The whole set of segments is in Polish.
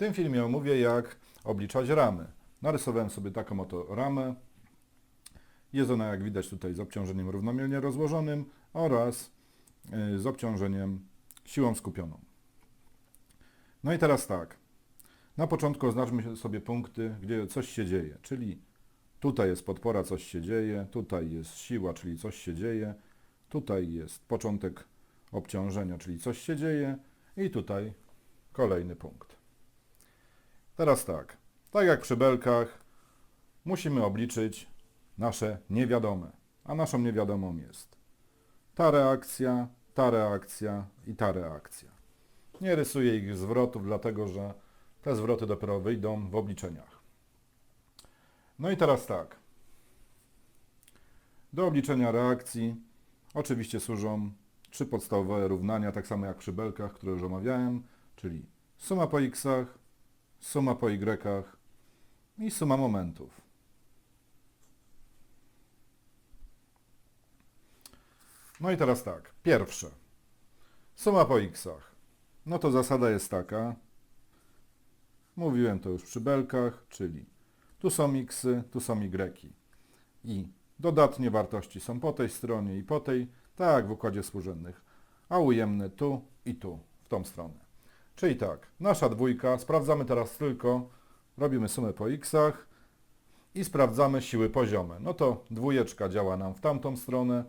tym filmie omówię, jak obliczać ramy. Narysowałem sobie taką oto ramę. Jest ona, jak widać tutaj, z obciążeniem równomiernie rozłożonym oraz y, z obciążeniem siłą skupioną. No i teraz tak. Na początku oznaczmy sobie punkty, gdzie coś się dzieje, czyli tutaj jest podpora, coś się dzieje, tutaj jest siła, czyli coś się dzieje, tutaj jest początek obciążenia, czyli coś się dzieje i tutaj kolejny punkt. Teraz tak, tak jak przy belkach, musimy obliczyć nasze niewiadome, a naszą niewiadomą jest ta reakcja, ta reakcja i ta reakcja. Nie rysuję ich zwrotów, dlatego że te zwroty dopiero wyjdą w obliczeniach. No i teraz tak. Do obliczenia reakcji oczywiście służą trzy podstawowe równania, tak samo jak przy belkach, które już omawiałem, czyli suma po x'ach, suma po y'ach i suma momentów. No i teraz tak. Pierwsze. Suma po x'ach. No to zasada jest taka. Mówiłem to już przy belkach, czyli tu są xy, tu są y. I dodatnie wartości są po tej stronie i po tej, tak w układzie współrzędnych, a ujemne tu i tu, w tą stronę. Czyli tak, nasza dwójka, sprawdzamy teraz tylko, robimy sumę po x'ach i sprawdzamy siły poziome. No to dwójeczka działa nam w tamtą stronę,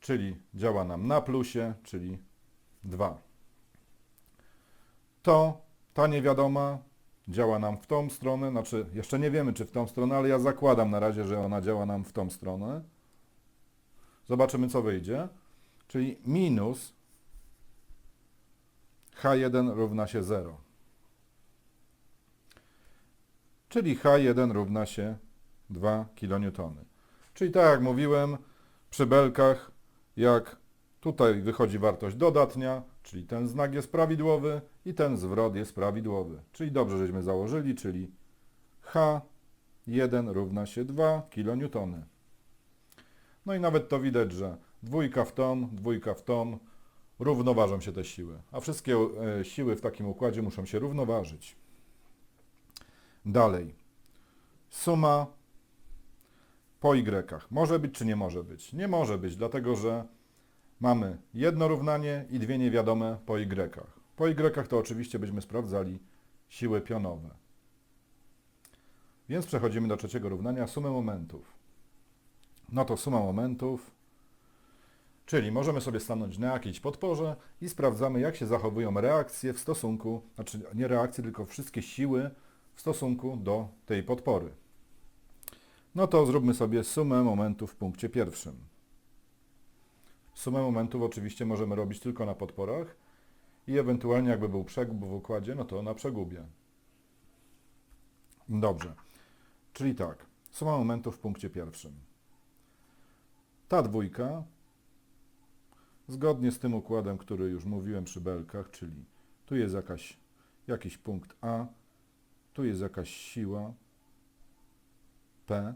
czyli działa nam na plusie, czyli 2. To ta niewiadoma działa nam w tą stronę, znaczy jeszcze nie wiemy czy w tą stronę, ale ja zakładam na razie, że ona działa nam w tą stronę. Zobaczymy co wyjdzie. Czyli minus H1 równa się 0. Czyli H1 równa się 2 kN. Czyli tak jak mówiłem, przy belkach, jak tutaj wychodzi wartość dodatnia, czyli ten znak jest prawidłowy i ten zwrot jest prawidłowy. Czyli dobrze żeśmy założyli, czyli H1 równa się 2 kN. No i nawet to widać, że dwójka w tą, dwójka w tą, równoważą się te siły. A wszystkie e, siły w takim układzie muszą się równoważyć. Dalej. Suma po y. Może być czy nie może być? Nie może być, dlatego że mamy jedno równanie i dwie niewiadome po y. Po y to oczywiście byśmy sprawdzali siły pionowe. Więc przechodzimy do trzeciego równania, sumę momentów. No to suma momentów, czyli możemy sobie stanąć na jakiejś podporze i sprawdzamy, jak się zachowują reakcje w stosunku, znaczy nie reakcje, tylko wszystkie siły w stosunku do tej podpory. No to zróbmy sobie sumę momentów w punkcie pierwszym. Sumę momentów oczywiście możemy robić tylko na podporach i ewentualnie jakby był przegub w układzie, no to na przegubie. Dobrze. Czyli tak, suma momentów w punkcie pierwszym. Ta dwójka, zgodnie z tym układem, który już mówiłem przy belkach, czyli tu jest jakaś, jakiś punkt A, tu jest jakaś siła P,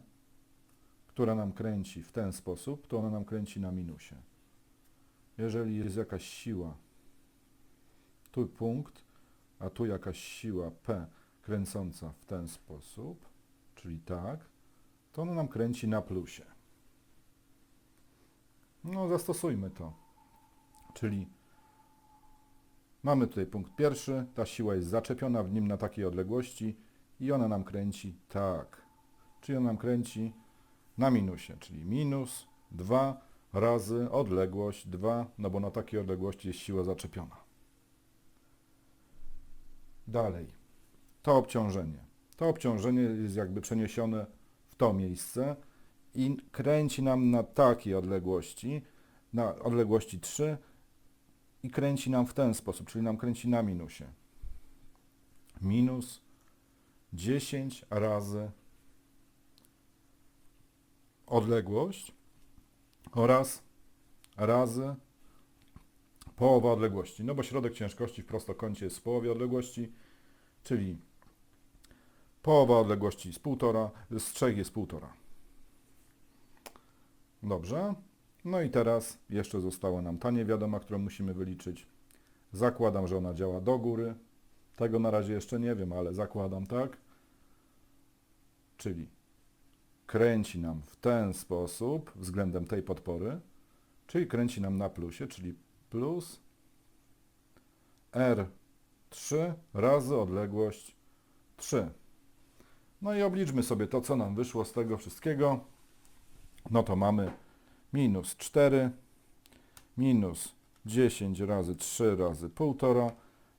która nam kręci w ten sposób, to ona nam kręci na minusie. Jeżeli jest jakaś siła, tu punkt, a tu jakaś siła P kręcąca w ten sposób, czyli tak, to ona nam kręci na plusie. No, zastosujmy to. Czyli mamy tutaj punkt pierwszy, ta siła jest zaczepiona w nim na takiej odległości i ona nam kręci tak. Czyli ona nam kręci na minusie, czyli minus 2 razy odległość 2, no bo na takiej odległości jest siła zaczepiona. Dalej, to obciążenie. To obciążenie jest jakby przeniesione w to miejsce i kręci nam na takiej odległości, na odległości 3 i kręci nam w ten sposób, czyli nam kręci na minusie. Minus 10 razy odległość oraz razy połowa odległości. No bo środek ciężkości w prostokącie jest w połowie odległości, czyli połowa odległości z półtora, z 3 jest półtora. Dobrze. No i teraz jeszcze została nam ta niewiadoma, którą musimy wyliczyć. Zakładam, że ona działa do góry, Tego na razie jeszcze nie wiem, ale zakładam, tak? Czyli kręci nam w ten sposób względem tej podpory, czyli kręci nam na plusie, czyli plus R3 razy odległość 3. No i obliczmy sobie to, co nam wyszło z tego wszystkiego. No to mamy minus 4 minus 10 razy 3 razy 1,5,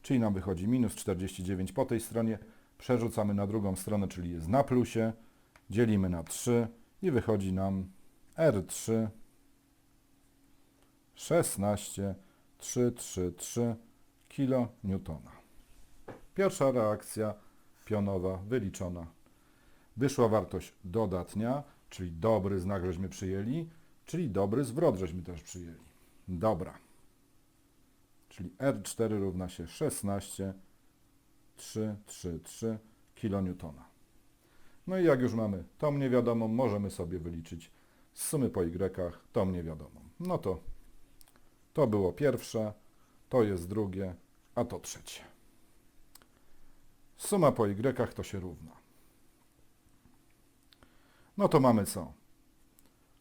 czyli nam wychodzi minus 49 po tej stronie. Przerzucamy na drugą stronę, czyli jest na plusie. Dzielimy na 3 i wychodzi nam R3 16 333 kN. Pierwsza reakcja pionowa wyliczona. Wyszła wartość dodatnia, czyli dobry znak żeśmy przyjęli, czyli dobry zwrot żeśmy też przyjęli. Dobra. Czyli R4 równa się 16 333 kN. No i jak już mamy tą niewiadomą, możemy sobie wyliczyć z sumy po Y tą niewiadomą. No to to było pierwsze, to jest drugie, a to trzecie. Suma po Y to się równa. No to mamy co?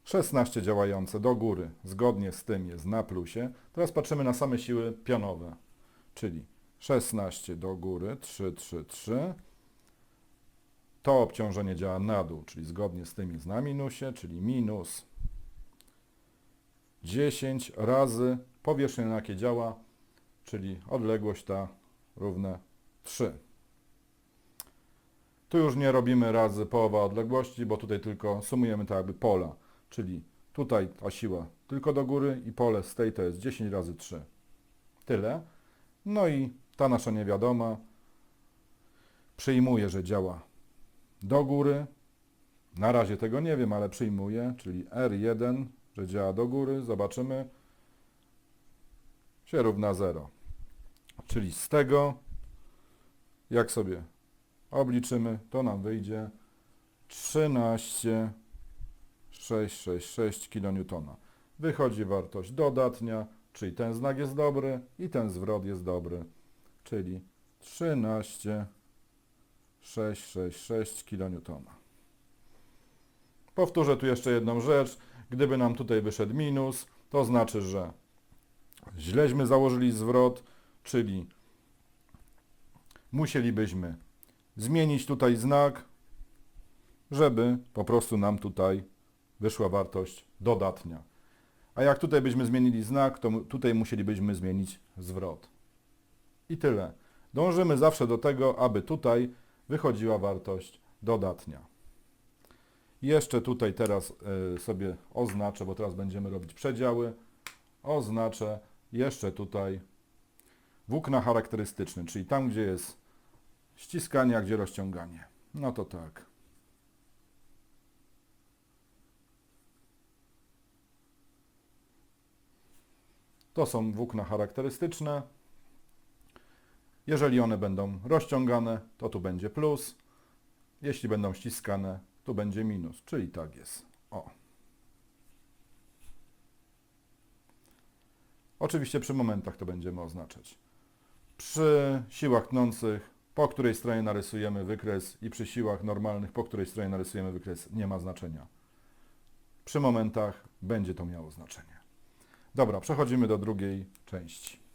16 działające do góry, zgodnie z tym jest na plusie. Teraz patrzymy na same siły pionowe, czyli 16 do góry, 3, 3, 3. To obciążenie działa na dół, czyli zgodnie z tym jest na minusie, czyli minus 10 razy powierzchnia, na jakie działa, czyli odległość ta równe 3. Tu już nie robimy razy połowa odległości, bo tutaj tylko sumujemy tak jakby pola, czyli tutaj ta siła tylko do góry i pole z tej to jest 10 razy 3. Tyle. No i ta nasza niewiadoma przyjmuje, że działa do góry. Na razie tego nie wiem, ale przyjmuję, czyli R1, że działa do góry. Zobaczymy. Się równa 0. Czyli z tego, jak sobie obliczymy, to nam wyjdzie 13 666 kN. Wychodzi wartość dodatnia, czyli ten znak jest dobry i ten zwrot jest dobry, czyli 13 666 kN. Powtórzę tu jeszcze jedną rzecz. Gdyby nam tutaj wyszedł minus, to znaczy, że źleśmy założyli zwrot, czyli musielibyśmy zmienić tutaj znak, żeby po prostu nam tutaj wyszła wartość dodatnia. A jak tutaj byśmy zmienili znak, to tutaj musielibyśmy zmienić zwrot. I tyle. Dążymy zawsze do tego, aby tutaj wychodziła wartość dodatnia. Jeszcze tutaj teraz y, sobie oznaczę, bo teraz będziemy robić przedziały. Oznaczę jeszcze tutaj włókna charakterystyczne, czyli tam, gdzie jest ściskanie, a gdzie rozciąganie. No to tak. To są włókna charakterystyczne. Jeżeli one będą rozciągane, to tu będzie plus. Jeśli będą ściskane, tu będzie minus, czyli tak jest. O. Oczywiście przy momentach to będziemy oznaczać. Przy siłach tnących, po której stronie narysujemy wykres i przy siłach normalnych, po której stronie narysujemy wykres, nie ma znaczenia. Przy momentach będzie to miało znaczenie. Dobra, przechodzimy do drugiej części.